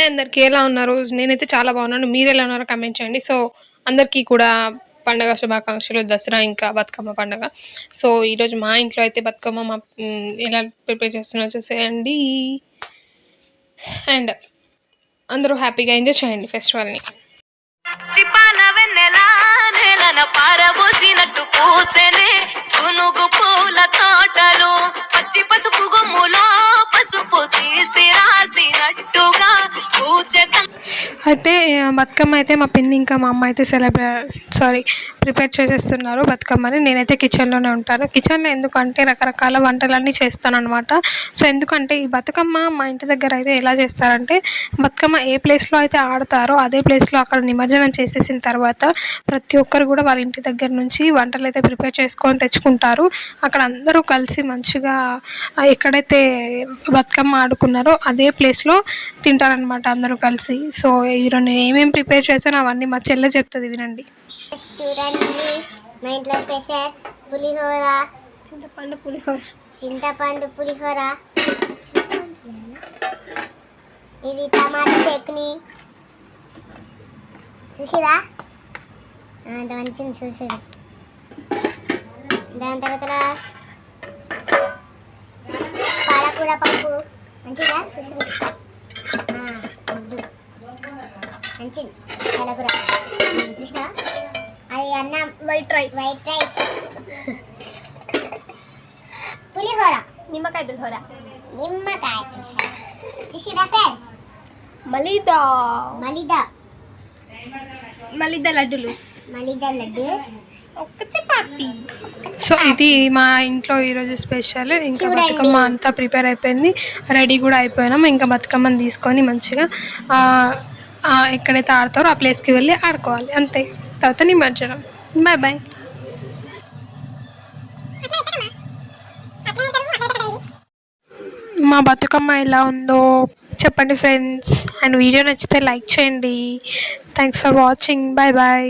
Hi అందరికీ ఎలా ఉన్నారు? నేనైతే చాలా బాగున్నాను. మీరు ఎలా ఉన్నారో? కమెంట్ చేయండి. సో అందరికీ కూడా పండగ శుభాకాంక్షలు. దసరా ఇంకా బతుకమ్మ పండగ. సో ఈరోజు మా ఇంట్లో అయితే బతుకమ్మ మా ఎలా ప్రిపేర్ చేస్తున్నారో చూసేయండి. అండ్ అందరూ హ్యాపీగా ఎంజాయ్ చేయండి ఫెస్టివల్ని. పారబోసినట్టు పూసెనే పునుగు పూల తోటలు పచ్చి పసుపు గుమ్ములో అయితే బతుకమ్మ అయితే మా పిన్ని ఇంకా మా అమ్మ అయితే సెలబ్రే సారీ ప్రిపేర్ చేసేస్తున్నారు బతుకమ్మని. నేనైతే కిచెన్లోనే ఉంటాను. కిచెన్లో ఎందుకంటే రకరకాల వంటలన్నీ చేస్తాను అనమాట సో ఎందుకంటే ఈ బతుకమ్మ మా ఇంటి దగ్గర అయితే ఎలా చేస్తారంటే బతుకమ్మ ఏ ప్లేస్లో అయితే ఆడతారో అదే ప్లేస్లో అక్కడ నిమజ్జనం చేసేసిన తర్వాత ప్రతి ఒక్కరు కూడా వాళ్ళ ఇంటి దగ్గర నుంచి వంటలు అయితే ప్రిపేర్ చేసుకొని తెచ్చుకుంటారు. అక్కడ అందరూ కలిసి మంచిగా ఎక్కడైతే బతుకమ్మ ఆడుకున్నారో అదే ప్లేస్లో తింటారనమాట అందరూ కలిసి. సో ఈరోజు నేను ఏమేమి ప్రిపేర్ చేశానో అవన్నీ మా చెల్లె చెప్తుంది వినండి. చూడండి మా ఇంట్లో స్పెషల్ పులిహోర. చింతపండు పులిహోర. చింతపండు పులిహోర. ఇది టమాటా చట్నీ. చూసిరా? అంత మంచిది చూసేది దాని తర్వాత పాలకూర పప్పు. మంచిదా చూసిరు మంచిది పాలకూర చూసినా అది అన్నం వైట్ రైస్ వైట్ రైస్ పులిహోర నిమ్మకాయ పులిహోర నిమ్మకాయ పులిహోర ఫ్రెండ్స్ మలిదా మలిదా మలిదా లడ్డులు మలిదా లడ్డు ఒక్క చపాతి సో ఇది మా ఇంట్లో ఈరోజు స్పెషల్. ఇంకా. బతుకమ్మ అంతా ప్రిపేర్ అయిపోయింది. రెడీ కూడా అయిపోయినాం. ఇంకా బతుకమ్మని తీసుకొని మంచిగా ఎక్కడైతే ఆడతారో ఆ ప్లేస్కి వెళ్ళి ఆడుకోవాలి. అంతే. తర్వాత నిమజ్జనం. బాయ్ బాయ్ మా బతుకమ్మ ఎలా ఉందో చెప్పండి ఫ్రెండ్స్. అండ్ వీడియో నచ్చితే లైక్ చేయండి. Thanks for watching bye bye